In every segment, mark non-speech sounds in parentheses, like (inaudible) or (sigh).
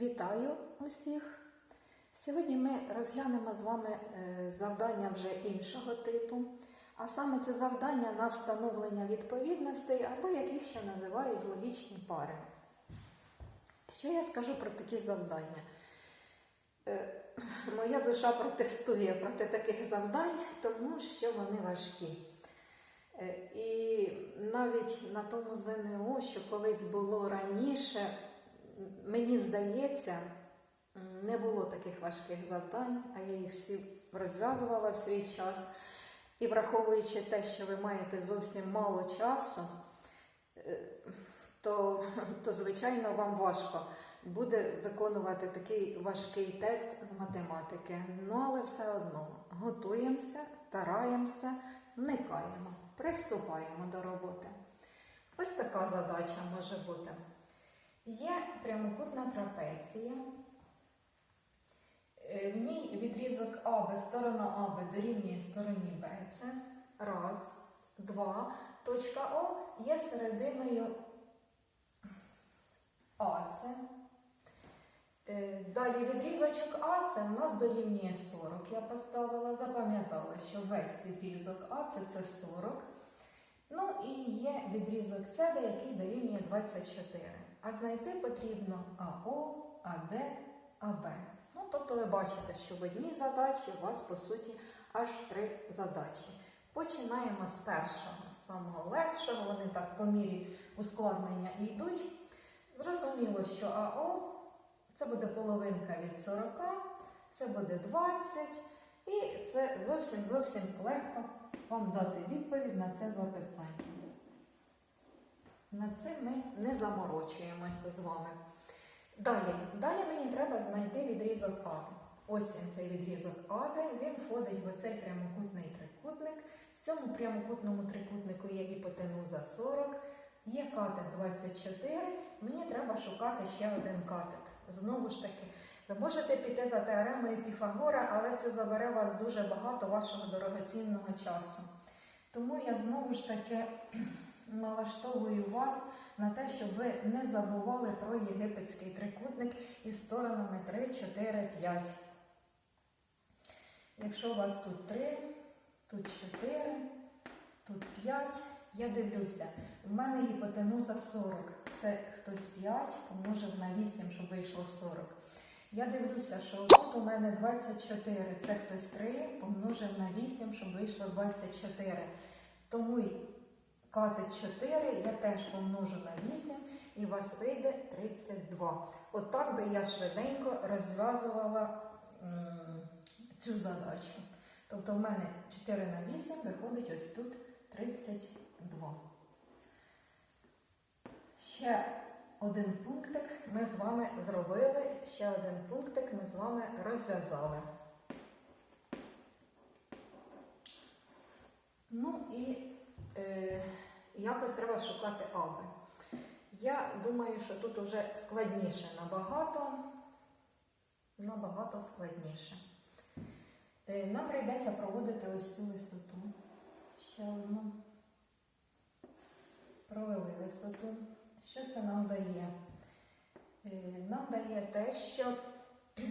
Вітаю усіх! Сьогодні ми розглянемо з вами е, завдання вже іншого типу, а саме це завдання на встановлення відповідностей або яких ще називають логічні пари. Що я скажу про такі завдання? Е, (laughs) Моя душа протестує проти таких завдань, тому що вони важкі. Е, І навіть на тому ЗНО, що колись було раніше, мені здається, не було таких важких завдань, а я їх всі розв'язувала в свій час. І враховуючи те, що ви маєте зовсім мало часу, е, то, то звичайно вам важко буде виконувати такий важкий тест з математики. Ну, але все одно готуємося, стараємося, вникаємо, приступаємо до роботи. Ось така задача може бути. Є прямокутна трапеція. Е, В ній відрізок АБ, сторона АБ дорівнює стороні БЦ. Раз, два. Точка О є серединою АЦ. Е, Далі відрізочок АЦ у нас дорівнює 40. Я поставила, запам'ятала, що весь відрізок АЦ це 40. Ну і є відрізок СД, який дорівнює 24. А знайти потрібно АО, АД, АБ. Ну, тобто ви бачите, що в одній задачі у вас, по суті, аж три задачі. Починаємо з першого, з самого легшого, вони так по мірі ускладнення йдуть. Зрозуміло, що АО це буде половинка від 40, це буде 20, і це зовсім зовсім легко вам дати відповідь на це запитання. Над цим ми не заморочуємося з вами. Далі, далі мені треба знайти відрізок АД. Ось він цей відрізок АД, він входить в оцей прямокутний трикутник. В цьому прямокутному трикутнику є гіпотенуза 40, є катет 24. Мені треба шукати ще один катет. Знову ж таки, ви можете піти за теоремою Піфагора, але це забере вас дуже багато вашого дорогоцінного часу. Тому я знову ж таки налаштовую вас на те, щоб ви не забували про єгипетський трикутник із сторонами 3, 4, 5. Якщо у вас тут 3, тут 4, тут 5, я дивлюся, в мене гіпотенуза 40. Це хтось 5 помножив на 8, щоб вийшло 40. Я дивлюся, що тут у мене 24, це хтось 3 помножив на 8, щоб вийшло 24. Тому й 4 я теж помножу на 8 і у вас вийде 32. От так би я швиденько розв'язувала цю задачу. Тобто в мене 4 на 8 виходить ось тут 32. Ще один пунктик ми з вами зробили, ще один пунктик ми з вами розв'язали. Ну і якось треба шукати аби. Я думаю, що тут уже складніше набагато, набагато складніше. Е, нам прийдеться проводити ось цю висоту. Ще одну. Провели висоту. Що це нам дає? Е, Нам дає те, що (clears throat)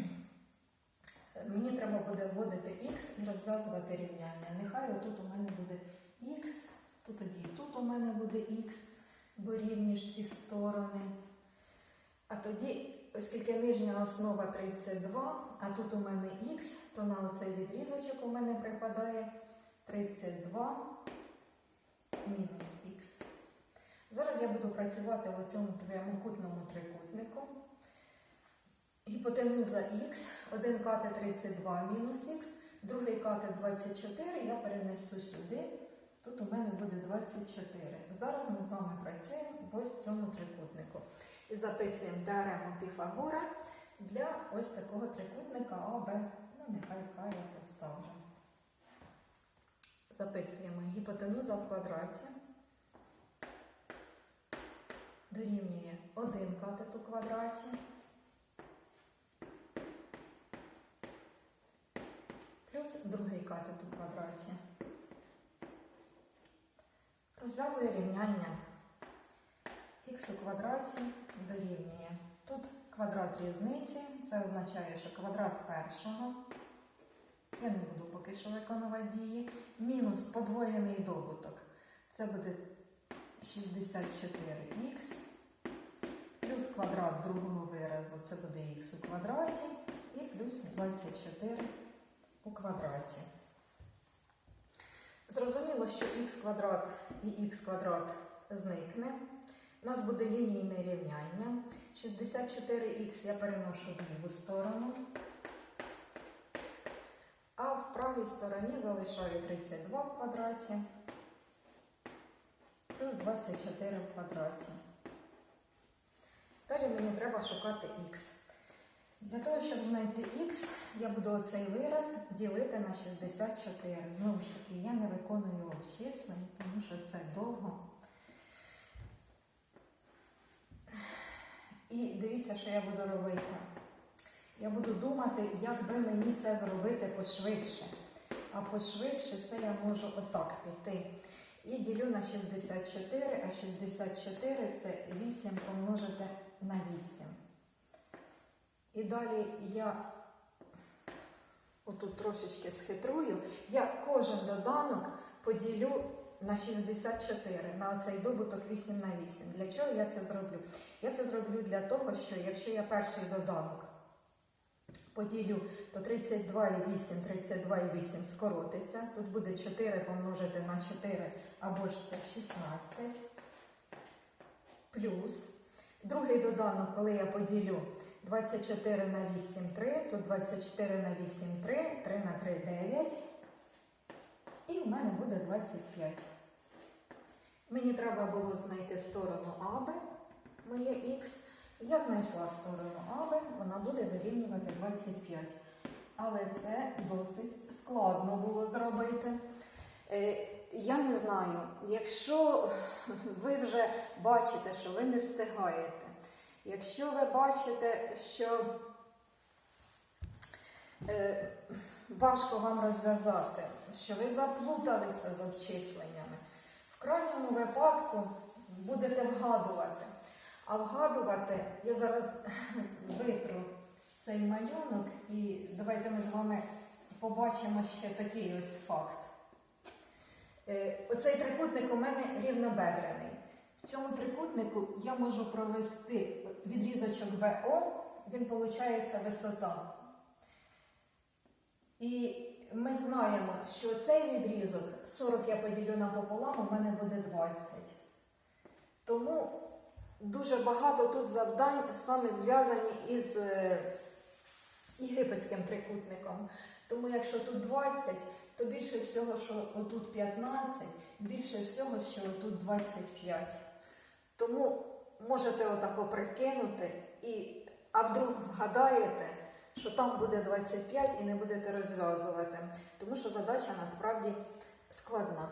мені треба буде вводити х і розв'язувати рівняння. Нехай отут у мене буде х, тут тоді у мене буде х, бо рівні ж ці сторони. А тоді, оскільки нижня основа 32, а тут у мене х, то на оцей відрізочок у мене припадає 32 мінус х. Зараз я буду працювати в цьому прямокутному трикутнику. Гіпотенуза х, один катет 32 мінус х, другий катет 24, я перенесу сюди. Тут у мене буде 24. Зараз ми з вами працюємо в ось цьому трикутнику. І записуємо теорему Піфагора для ось такого трикутника АБ. Ну, нехай К я поставлю. Записуємо гіпотенуза в квадраті. Дорівнює 1 катет у квадраті. Плюс другий катет у квадраті. Розв'язує рівняння х у квадраті дорівнює. Тут квадрат різниці. Це означає, що квадрат першого. Я не буду поки що виконувати дії. Мінус подвоєний добуток. Це буде 64х. Плюс квадрат другого виразу це буде х у квадраті. І плюс 24 у квадраті. Зрозуміло, що х квадрат і х квадрат зникне. У нас буде лінійне рівняння. 64х я переношу в ліву сторону. А в правій стороні залишаю 32 в квадраті плюс 24 в квадраті. Далі мені треба шукати х. Для того, щоб знайти х, я буду оцей вираз ділити на 64. Знову ж таки, я не виконую обчислень, тому що це довго. І дивіться, що я буду робити. Я буду думати, як би мені це зробити пошвидше. А пошвидше це я можу отак піти. І ділю на 64, а 64 це 8 помножити на 8. І далі я отут трошечки схитрую, я кожен доданок поділю на 64, на оцей добуток 8 на 8. Для чого я це зроблю? Я це зроблю для того, що якщо я перший доданок поділю, то 32 і 8, 32 і 8 скоротиться. Тут буде 4 помножити на 4, або ж це 16. Плюс. Другий доданок, коли я поділю 24 на 8, 3, тут 24 на 8, 3, 3 на 3, 9. І в мене буде 25. Мені треба було знайти сторону АБ, моє х. Я знайшла сторону АБ, вона буде дорівнювати 25. Але це досить складно було зробити. Е, Я не знаю, якщо ви вже бачите, що ви не встигаєте, якщо ви бачите, що е, важко вам розв'язати, що ви заплуталися з обчисленнями, в крайньому випадку будете вгадувати. А вгадувати я зараз (laughs) витру цей малюнок, і давайте ми з вами побачимо ще такий ось факт. Е, Оцей трикутник у мене рівнобедрений. В цьому трикутнику я можу провести відрізочок БО, він виходить висота. І ми знаємо, що цей відрізок 40 я поділю напополам, у мене буде 20. Тому дуже багато тут завдань саме зв'язані із е, єгипетським трикутником. Тому якщо тут 20, то більше всього, що отут 15, більше всього, що отут 25. Тому можете отако прикинути, і, а вдруг вгадаєте, що там буде 25 і не будете розв'язувати. Тому що задача насправді складна.